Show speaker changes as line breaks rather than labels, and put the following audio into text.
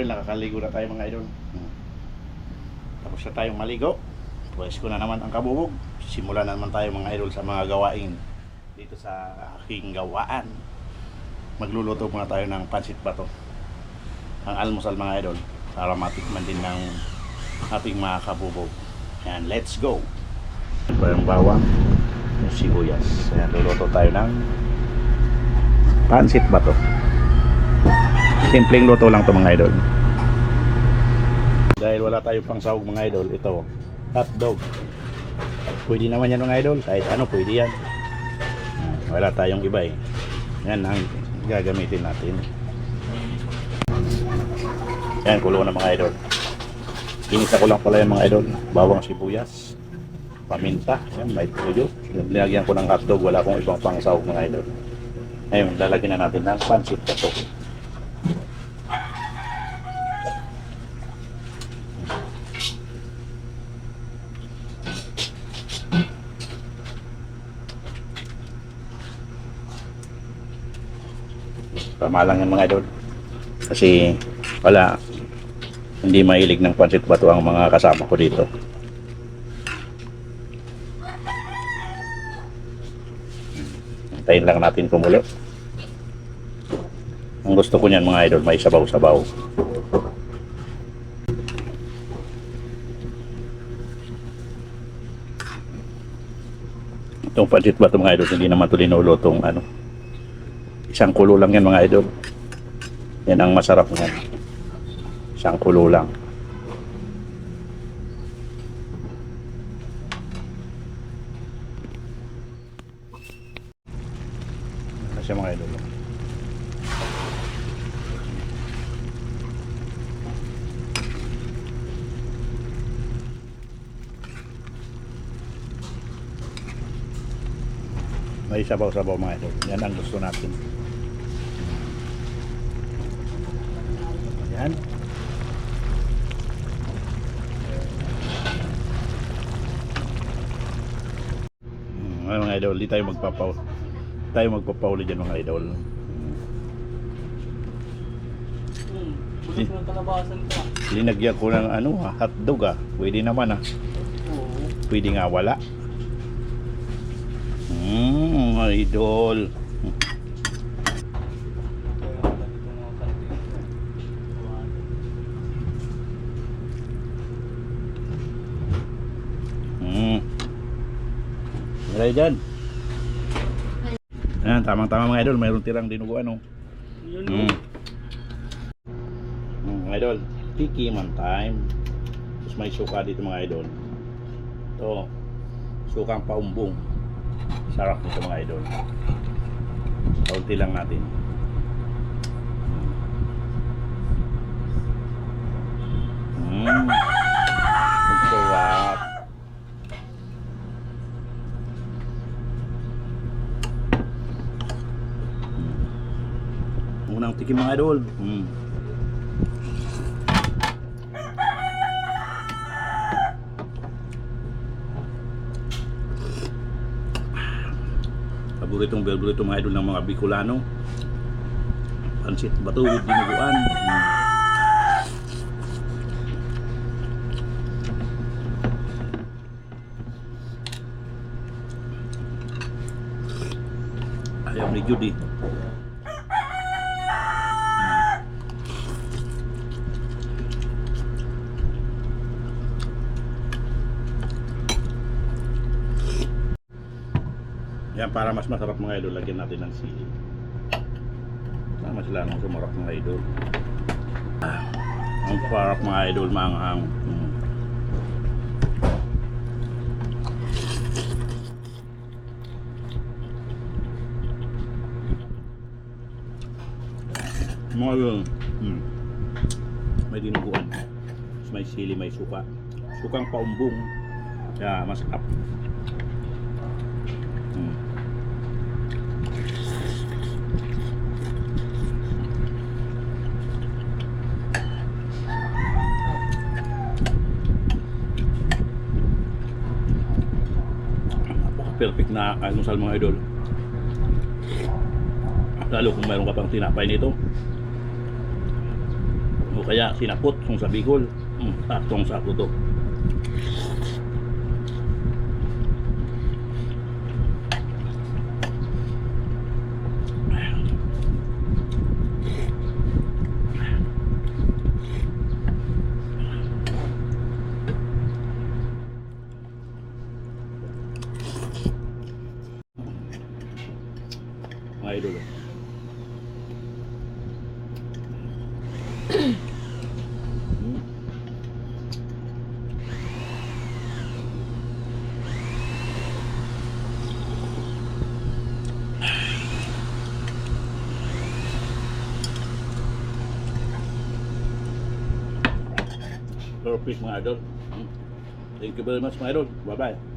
Maligo na tayo mga idol. Tapos na tayong maligo. Pwes ko na naman ang kabubog. Simulan na naman tayo mga idol sa mga gawain dito sa aking gawaan. Magluluto muna tayo ng pansit bato. Ang almusal mga idol para matikman din ng ating mga kabubog. Yan, let's go! Ito bawang, yung sibuyas. Ayan, luluto tayo ng pansit bato. Simpleng luto lang to mga idol. Dahil wala tayong pang sahog mga idol, ito, hot dog. Pwede naman yan mga idol, kahit ano pwede yan. Ah, Wala tayong iba eh. Yan ang gagamitin natin. Yan, kulo na mga idol. Inisa ko lang pala yan mga idol. Bawang sibuyas, paminta, yan, may tuyo. Nilagyan ko ng hotdog, wala akong ibang pang sahog mga idol. Ngayon, lalagyan na natin ng pansit bato. Tama lang yan mga idol. Kasi wala, hindi mahilig ng pansit bato ang mga kasama ko dito. Hintayin lang natin kumulo. Ang gusto ko niyan mga idol, may sabaw-sabaw. Itong pansit bato mga idol, hindi naman ito linulutong ano, Isang kulo lang yan mga idol. Yan ang masarap niyan. Isang kulo lang. Kasi mga idol. May sabaw-sabaw mga idol. Yan ang gusto natin. Yan. Hmm, ay, mga idol, di tayo magpapaw. Tayo magpapauli dyan mga idol.
Hmm.
Linagyan ko ng ano, ah, hotdog ah. Pwede naman ah.
Oo.
Pwede nga wala. Hmm, idol.
Kaya wala itong mga kalapit.
Hmm. Wala dyan. Ayan, tamang-tama mga idol. Mayroon tirang dinuguan oh.
Yun
Mm. Mm, mga idol, tiki man time. Tapos may suka dito mga idol. Ito, sukang paumbong. Sarap nito mga idol. Kaunti lang natin. Mm. Ang sarap. Mm. Unang tikim mga idol. Mm. paboritong paborito mga idol ng mga Bicolano pansit bato with dinuguan Mm. ayaw ni Judy Yan para mas masarap mga idol, lagyan natin ng sili. Tama sila nang sumarap mga idol. Ah, ang parap mga idol, maanghang. Mm. Mga idol, mm. may dinuguan. May sili, may suka. Sukang paumbong. Kaya masarap. Mm. Napaka-perfect na almusal mga idol. Lalo kung mayroon ka pang tinapay nito. O kaya sinapot kung sa Bicol. Hmm, taktong sa to. Mga idol. Perfect mga idol. Hmm. Thank you very much mga idol. Bye-bye.